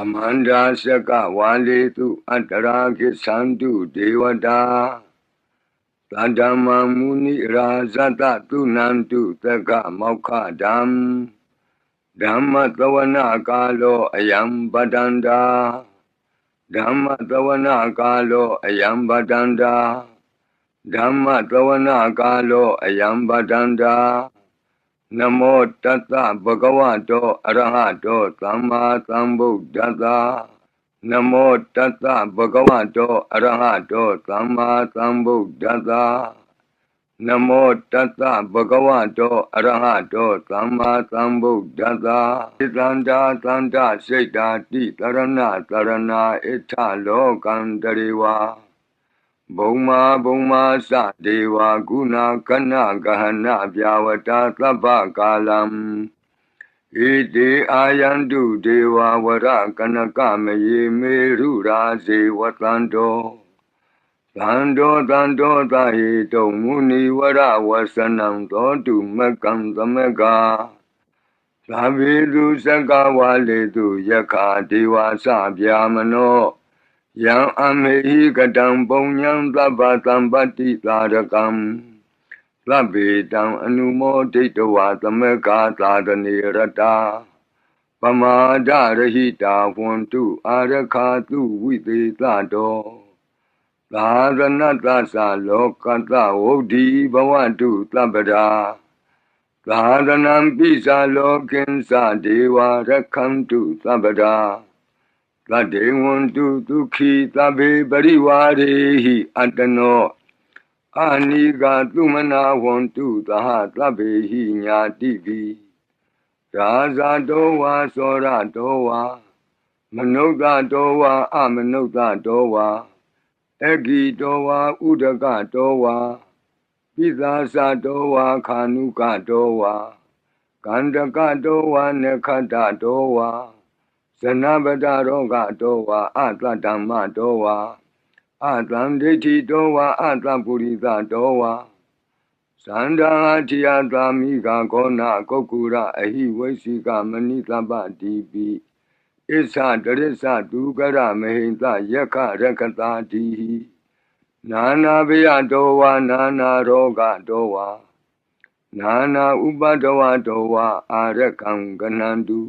သမန္တာစကဝါလေတုအတ္တရာကိသန္တုဒေဝတာသတ္တမမုနိရာဇတတုနန္တုသက္ကမောက္ခဓမ္မဓမ္မသဝနာကာလောအယံပတန္တာဓမ္မသဝနာကာလောအယံပတန္တာဓမ္မသဝနာကာလောအယံပတန္တာ နမောတတ္တဗုဒ္ဓဝတောအရဟတောသမ္မာသမ္ဗုဒ္ဓတ္တနမောတတ္တဗုဒ္ဓဝတောအရဟတောသမ္မာသမ္ဗုဒ္ဓတ္တနမောတတ္တဗုဒ္ဓဝတောအရဟတောသမ္မာသမ္ဗုဒ္ဓတ္တဣတန္တာသန္တာစိတ်တာတိတရဏတရဏဣထလောကံတရေဝ ဘုံမာဘုံမာသဒေဝကုဏကဏဂဟနပြဝတာသဗ္ဗကာလံဣတိအာယန္တုဒေဝဝရကနကမယေမေရုရာဇေဝတန္တောသန္တောသန္တောသဟိတုံမုနိဝရဝဆနံသောတုမကံသမကသာဝေတုစကဝါလေတုယခာဒေဝစဗျာမနော ယံအမေဟိကတံပုံညံသဗ္ဗသံပတ္တိသာရကံသဗ္ဗေတံအနုမောဒိတဝါသမကာသာတနေရတာပမာဒရဟိတာဝန္တုအာရခာတုဝိသေသတောသာသနတသလောကတဝုဒ္ဓီဘဝတုသဗ္ဗရာသာသနံပိစာလောကင်္စဒေဝရခန္တုသဗ္ဗရာ သတ္တေဝန္တုဒုက္ခိသဗ္ဗေပရိဝါရေဟိအတနောအာနိကသုမနာဝန္တုသဟသဗ္ဗေဟိညာတိပိရာဇာတောဝါသောရတောဝါမနုဿတောဝါအမနုဿတောဝါအဂိတောဝါဥဒကတောဝါပိသာသတောဝါခာနုကတောဝါကန္တကတောဝါနခတတောဝါ ဇနပတရောဂတောဝါအတတမ္မတောဝါအတံဒိဋ္ဌိတောဝါအတပုရိသတောဝါသန္တာတိယသာမိကကောနာကုတ်ကူရအဟိဝိသိကမဏိသဗ္ဗတိပိဣစ္ဆတရစ္ဆဒုကရမဟိတယက္ခရကတာတိနာနာဘေယတောဝါနာနာရောဂတောဝါနာနာဥပဒဝတောဝါအာရကံကနန္တု